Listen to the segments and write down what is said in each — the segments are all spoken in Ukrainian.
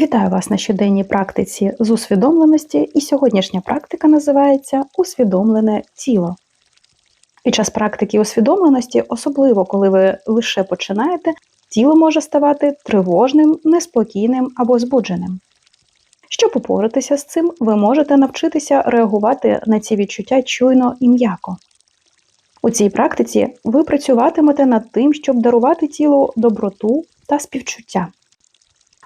Вітаю вас на щоденній практиці з усвідомленості, і сьогоднішня практика називається Усвідомлене тіло. Під час практики усвідомленості, особливо коли ви лише починаєте, тіло може ставати тривожним, неспокійним або збудженим. Щоб упоратися з цим, ви можете навчитися реагувати на ці відчуття чуйно і м'яко. У цій практиці ви працюватимете над тим, щоб дарувати тілу доброту та співчуття.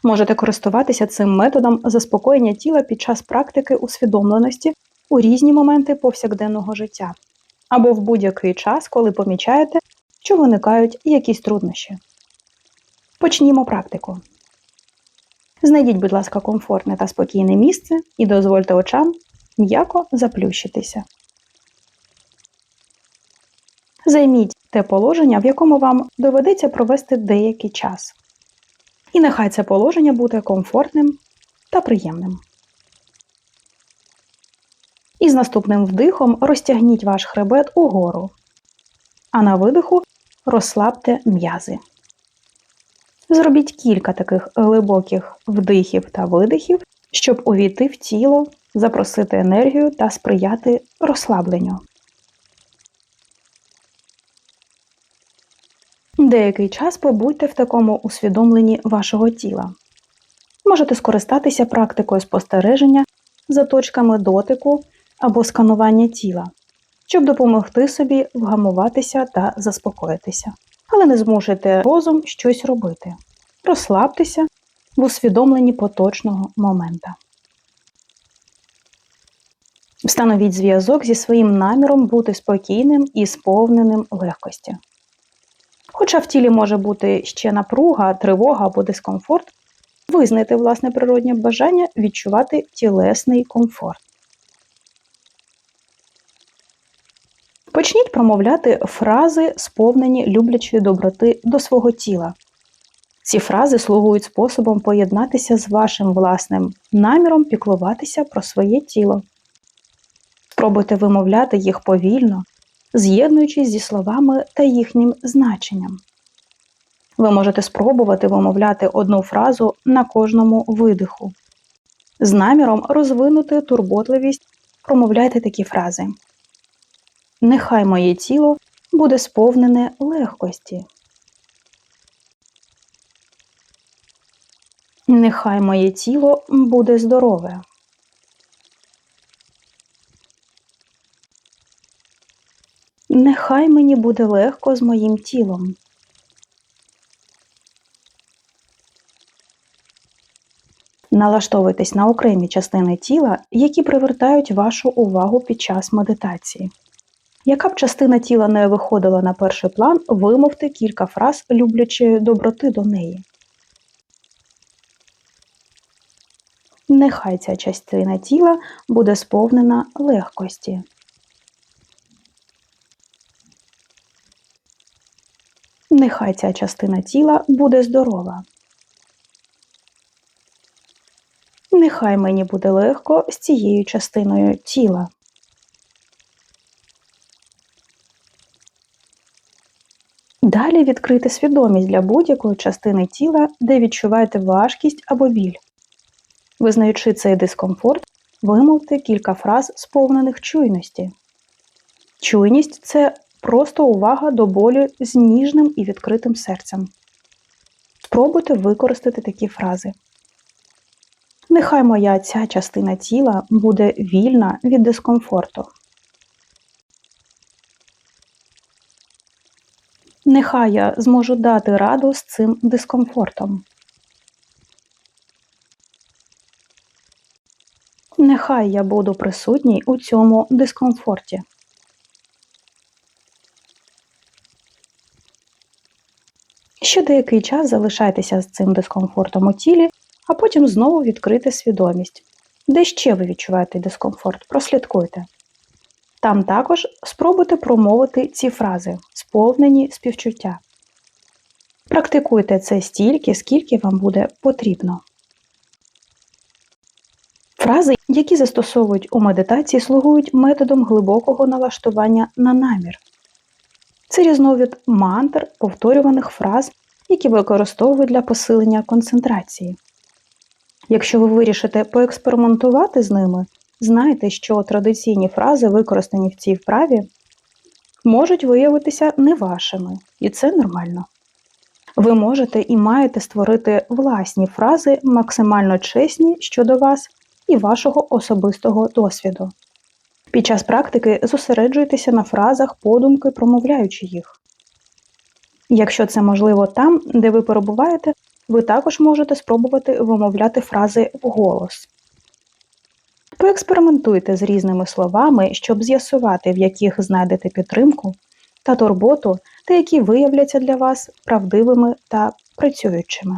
Можете користуватися цим методом заспокоєння тіла під час практики усвідомленості у різні моменти повсякденного життя або в будь-який час, коли помічаєте, що виникають якісь труднощі. Почнімо практику. Знайдіть, будь ласка, комфортне та спокійне місце і дозвольте очам м'яко заплющитися. Займіть те положення, в якому вам доведеться провести деякий час. І нехай це положення буде комфортним та приємним. І з наступним вдихом розтягніть ваш хребет угору, а на видиху розслабте м'язи. Зробіть кілька таких глибоких вдихів та видихів, щоб увійти в тіло, запросити енергію та сприяти розслабленню. Деякий час побудьте в такому усвідомленні вашого тіла. Можете скористатися практикою спостереження за точками дотику або сканування тіла, щоб допомогти собі вгамуватися та заспокоїтися. Але не змушуйте розум щось робити. Розслабтеся в усвідомленні поточного момента. Встановіть зв'язок зі своїм наміром бути спокійним і сповненим легкості. Хоча в тілі може бути ще напруга, тривога або дискомфорт, визнайте власне природнє бажання відчувати тілесний комфорт. Почніть промовляти фрази, сповнені люблячої доброти до свого тіла. Ці фрази слугують способом поєднатися з вашим власним наміром піклуватися про своє тіло. Спробуйте вимовляти їх повільно, з'єднуючись зі словами та їхнім значенням. Ви можете спробувати вимовляти одну фразу на кожному видиху. З наміром розвинути турботливість, промовляйте такі фрази. Нехай моє тіло буде сповнене легкості. Нехай моє тіло буде здорове. Нехай мені буде легко з моїм тілом. Налаштовуйтесь на окремі частини тіла, які привертають вашу увагу під час медитації. Яка б частина тіла не виходила на перший план, вимовте кілька фраз люблячої доброти до неї. Нехай ця частина тіла буде сповнена легкості. Нехай ця частина тіла буде здорова. Нехай мені буде легко з цією частиною тіла. Далі відкрити свідомість для будь-якої частини тіла, де відчуваєте важкість або біль. Визнаючи цей дискомфорт, вимовте кілька фраз, сповнених чуйності. Чуйність це просто увага до болю з ніжним і відкритим серцем. Спробуйте використати такі фрази. Нехай моя ця частина тіла буде вільна від дискомфорту. Нехай я зможу дати раду з цим дискомфортом. Нехай я буду присутній у цьому дискомфорті. Ще деякий час залишайтеся з цим дискомфортом у тілі, а потім знову відкрити свідомість. Де ще ви відчуваєте дискомфорт? Прослідкуйте. Там також спробуйте промовити ці фрази, сповнені співчуття. Практикуйте це стільки, скільки вам буде потрібно. Фрази, які застосовують у медитації, слугують методом глибокого налаштування на намір. Це різновид мантр, повторюваних фраз, які використовують для посилення концентрації. Якщо ви вирішите поекспериментувати з ними, знайте, що традиційні фрази, використані в цій вправі, можуть виявитися не вашими, і це нормально. Ви можете і маєте створити власні фрази, максимально чесні щодо вас і вашого особистого досвіду. Під час практики зосереджуйтеся на фразах, подумки, промовляючи їх. Якщо це можливо там, де ви перебуваєте, ви також можете спробувати вимовляти фрази вголос. Поекспериментуйте з різними словами, щоб з'ясувати, в яких знайдете підтримку та турботу, та які виявляться для вас правдивими та працюючими.